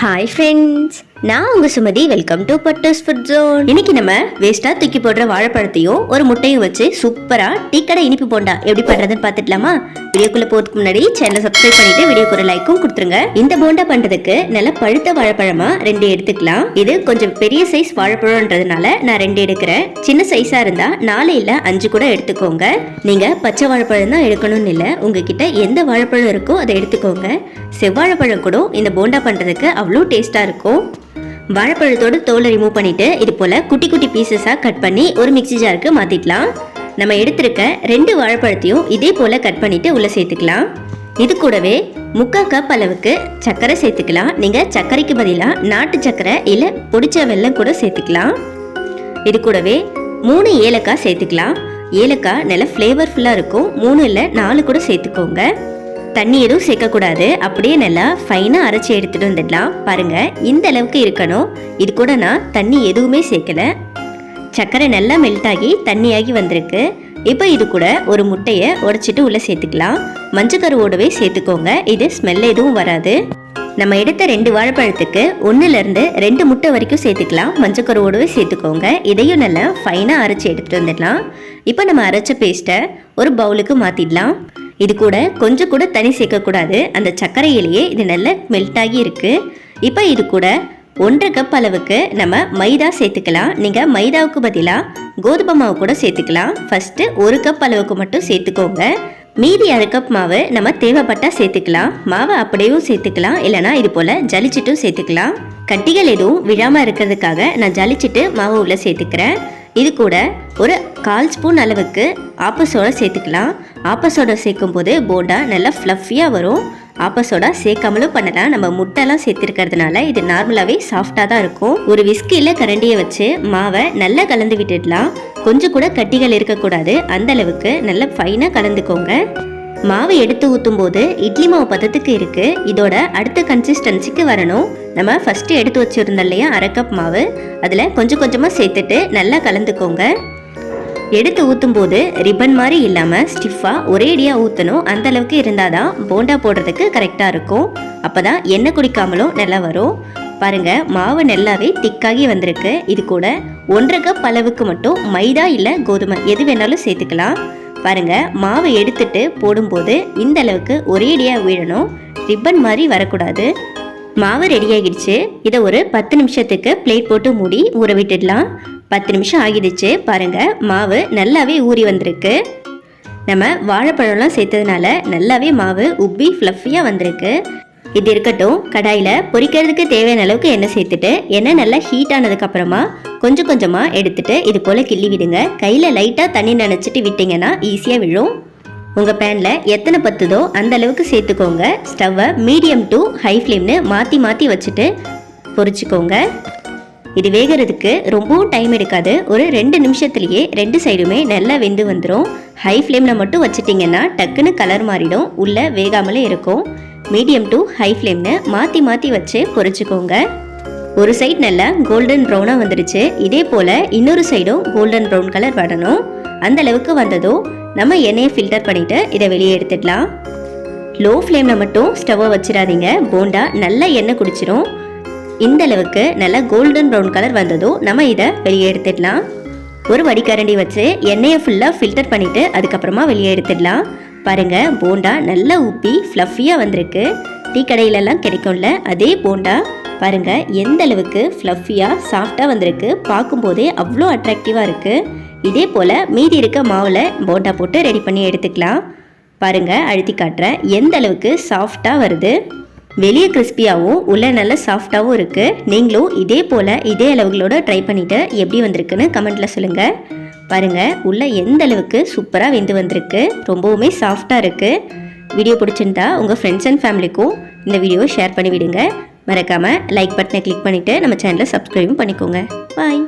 Hi friends நான் உங்க Sumathi welcome to butters food zone இன்னைக்கு நம்ம வேஸ்டா தூக்கி போடுற வாழைப்பழத்தையும் ஒரு முட்டையும் வச்சு சூப்பரா டீ கடை இனிப்பு போண்டா எப்படி பண்றதுன்னு பார்த்துக்கலாமா? வீடியோக்குள்ள போறதுக்கு முன்னாடி சேனலை சப்ஸ்கிரைப் பண்ணிட்டு வீடியோக்கு ஒரு லைக்கும் கொடுத்துருங்க. இந்த போண்டா பண்றதுக்கு நல்ல பழுத்த வாழைப்பழமா ரெண்டு எடுத்துக்கலாம். இது கொஞ்சம் பெரிய சைஸ் வாழைப்பழம்ன்றதுனால நான் ரெண்டு எடுக்கிறேன். சின்ன சைஸா இருந்தா நாலு இல்ல அஞ்சு கூட எடுத்துக்கோங்க. நீங்க பச்சை வாழைப்பழம் தான் எடுக்கணும்னு இல்லை உங்ககிட்ட எந்த வாழைப்பழம் இருக்கோ அதை எடுத்துக்கோங்க. செவ்வாழைப்பழம் கூட இந்த போண்டா பண்றதுக்கு அவ்வளோ டேஸ்டா இருக்கும். வாழைப்பழத்தோட தோலை ரிமூவ் பண்ணிட்டு இது போல் குட்டி குட்டி பீசஸாக கட் பண்ணி ஒரு மிக்ஸி ஜாருக்கு மாற்றிக்கலாம் நம்ம எடுத்திருக்க ரெண்டு வாழைப்பழத்தையும் இதே போல் கட் பண்ணிவிட்டு உள்ளே சேர்த்துக்கலாம். இது கூடவே முக்கால் கப் அளவுக்கு சர்க்கரை சேர்த்துக்கலாம். நீங்கள் சர்க்கரைக்கு பதிலாக நாட்டு சர்க்கரை இல்லை பொடிச்ச வெல்லம் கூட சேர்த்துக்கலாம். இது கூடவே மூணு ஏலக்காய் சேர்த்துக்கலாம். ஏலக்காய் நல்ல ஃப்ளேவர்ஃபுல்லாக இருக்கும். மூணு இல்லை நாலு கூட சேர்த்துக்கோங்க. தண்ணி எதுவும் சேர்க்கக்கூடாது. அப்படியே நல்லா ஃபைனாக அரைச்சி எடுத்துகிட்டு வந்துடலாம். பாருங்கள் இந்த அளவுக்கு இருக்கணும். இது கூட நான் தண்ணி எதுவுமே சேர்க்கல. சர்க்கரை நல்லா மெல்ட் ஆகி தண்ணியாகி வந்திருக்கு. இப்போ இது கூட ஒரு முட்டையை உடச்சிட்டு உள்ளே சேர்த்துக்கலாம். மஞ்சக்கருவோடவே சேர்த்துக்கோங்க. இது ஸ்மெல் எதுவும் வராது. நம்ம எடுத்த ரெண்டு வாழைப்பழத்துக்கு ஒன்றுலேருந்து ரெண்டு முட்டை வரைக்கும் சேர்த்துக்கலாம். மஞ்சக்கருவோடவே சேர்த்துக்கோங்க. இதையும் நல்லா ஃபைனாக அரைச்சி எடுத்துகிட்டு வந்துடலாம். இப்போ நம்ம அரைச்ச பேஸ்ட்டை ஒரு பவுலுக்கு மாற்றிடலாம் இது கூட கொஞ்சம் கூட தனி சேர்க்கக்கூடாது. அந்த சர்க்கரையிலேயே இது நல்லா மெல்ட் ஆகி இருக்குது இப்போ இது கூட ஒன்றரை கப் அளவுக்கு நம்ம மைதா சேர்த்துக்கலாம். நீங்கள் மைதாவுக்கு பதிலாக கோதுமை மாவு கூட சேர்த்துக்கலாம். ஃபஸ்ட்டு ஒரு கப் அளவுக்கு மட்டும் சேர்த்துக்கோங்க. மீதி அரை கப் மாவு நம்ம தேவைப்பட்டால் சேர்த்துக்கலாம். மாவை அப்படியும் சேர்த்துக்கலாம். இல்லைனா இது போல் ஜலிச்சிட்டும் சேர்த்துக்கலாம். கட்டிகள் எதுவும் விழாமல் இருக்கிறதுக்காக நான் ஜலிச்சிட்டு மாவு உள்ளே சேர்த்துக்கிறேன். இது கூட ஒரு கால் ஸ்பூன் அளவுக்கு ஆப்பசோடா சேர்த்துக்கலாம். ஆப்பசோடா சேர்க்கும் போது போண்டா நல்லா ஃப்ளஃபியாக வரும். ஆப்பசோடா சேர்க்காமலும் பண்ணலாம். நம்ம முட்டைலாம் சேர்த்துருக்கிறதுனால இது நார்மலாகவே சாஃப்டாக தான் இருக்கும். ஒரு விஸ்கியில் கரண்டியை வச்சு மாவை நல்லா கலந்து விட்டுடலாம். கொஞ்சம் கூட கட்டிகள் இருக்கக்கூடாது. அந்த அளவுக்கு நல்லா ஃபைனாக கலந்துக்கோங்க. மாவு எடுத்து ஊற்றும் போது இட்லி மாவு பதத்துக்கு இருக்குது இதோட அடுத்த கன்சிஸ்டன்சிக்கு வரணும். நம்ம ஃபஸ்ட்டு எடுத்து வச்சுருந்தோம் இல்லையா அரை கப் மாவு. அதில் கொஞ்சம் கொஞ்சமாக சேர்த்துட்டு நல்லா கலந்துக்கோங்க. எடுத்து ஊற்றும் போது ரிப்பன் மாதிரி இல்லாமல் ஸ்டிஃபாக ஒரேடியாக ஊற்றணும் அந்த அளவுக்கு இருந்தால் தான் போண்டா போடுறதுக்கு கரெக்டாக இருக்கும். அப்போ தான் எண்ணெய் குடிக்காமலும் நல்லா வரும். பாருங்கள் மாவு நல்லாவே திக்காகி வந்திருக்கு. இது கூட ஒன்றரை கப் அளவுக்கு மட்டும் மைதா இல்லை கோதுமை எது வேணாலும் சேர்த்துக்கலாம். பாருங்க மாவு எடுத்துட்டு போடும்போது இந்த அளவுக்கு ஒரேடியாக விழணும். ரிப்பன் மாதிரி வரக்கூடாது. மாவு ரெடி ஆகிடுச்சு. இதை ஒரு பத்து நிமிஷத்துக்கு பிளேட் போட்டு மூடி ஊற விட்டுடலாம். பத்து நிமிஷம் ஆகிடுச்சு. பாருங்க மாவு நல்லாவே ஊறி வந்திருக்கு. நம்ம வாழைப்பழம்லாம் சேர்த்ததுனால நல்லாவே மாவு உப்பி ஃப்ளஃபியாக வந்திருக்கு. இது இருக்கட்டும் கடாயில் பொரிக்கிறதுக்கு தேவையான அளவுக்கு எண்ணெய் சேர்த்துட்டு எண்ணெய் நல்லா ஹீட் ஆனதுக்கப்புறமா கொஞ்சம் கொஞ்சமாக எடுத்துட்டு இது போல் கிள்ளி விடுங்க. கையில் லைட்டாக தண்ணி நினச்சிட்டு விட்டிங்கன்னா ஈஸியாக விழும். உங்கள் பேனில் எத்தனை பத்துதோ அந்த அளவுக்கு சேர்த்துக்கோங்க. ஸ்டவ்வை மீடியம் டு ஹை ஃப்ளேம்னு மாற்றி மாற்றி வச்சுட்டு பொரிச்சுக்கோங்க. இது வேகிறதுக்கு ரொம்பவும் டைம் எடுக்காது. ஒரு ரெண்டு நிமிஷத்துலேயே ரெண்டு சைடுமே நல்லா வெந்து வந்துடும் ஹை ஃப்ளேமில் மட்டும் வச்சுட்டிங்கன்னா டக்குன்னு கலர் மாறிடும். உள்ளே வேகாமலே இருக்கும். மீடியம் டு ஹை ஃப்ளேம்னு மாற்றி மாற்றி வச்சு பொரிச்சுக்கோங்க ஒரு சைட் நல்லா கோல்டன் ப்ரௌனாக வந்துடுச்சு. இதே போல் இன்னொரு சைடும் கோல்டன் ப்ரௌன் கலர் வரணும். அந்த அளவுக்கு வந்ததும் நம்ம எண்ணெயை ஃபில்டர் பண்ணிவிட்டு இதை வெளியே எடுத்துடலாம் லோ ஃப்ளேமில் மட்டும் ஸ்டவ்வை வச்சிடாதீங்க. போண்டா நல்லா எண்ணெய் குடிச்சிரும். இந்த அளவுக்கு நல்லா கோல்டன் ப்ரௌன் கலர் வந்ததும் நம்ம இதை வெளியே எடுத்துடலாம். ஒரு வடிகரண்டி வச்சு எண்ணெயை ஃபுல்லாக ஃபில்டர் பண்ணிவிட்டு அதுக்கப்புறமா வெளியே எடுத்துடலாம். பாருங்கள் போண்டா நல்லா உப்பி ஃப்ளஃபியாக வந்திருக்கு. டீ கடையிலலாம் கிடைக்கும்ல அதே போண்டா. பாருங்க எந்த அளவுக்கு ஃப்ளஃபியாக சாஃப்டாக வந்திருக்கு. பார்க்கும்போதே அவ்வளோ அட்ராக்டிவாக இருக்குது இதே போல் மீதி இருக்க மாவில் போண்டா போட்டு ரெடி பண்ணி எடுத்துக்கலாம். பாருங்கள் அழுத்தி காட்டுறேன் எந்த அளவுக்கு சாஃப்டாக வருது. வெளியே கிறிஸ்பியாகவும் உள்ள நல்ல சாஃப்டாகவும் இருக்குது நீங்களும் இதே போல் இதே அளவுகளோட ட்ரை பண்ணிவிட்டு எப்படி வந்திருக்குன்னு கமெண்ட்டில் சொல்லுங்கள் பாருங்கள் உள்ளே எந்த அளவுக்கு சூப்பராக வெந்து வந்திருக்கு ரொம்பவுமே சாஃப்டாக இருக்குது வீடியோ பிடிச்சிருந்தா உங்கள் ஃப்ரெண்ட்ஸ் அண்ட் ஃபேமிலிக்கும் இந்த வீடியோவை ஷேர் பண்ணிவிடுங்க. மறக்காமல் லைக் பட்டனை கிளிக் பண்ணிவிட்டு நம்ம சேனலை சப்ஸ்கிரைபும் பண்ணிக்கோங்க. பாய்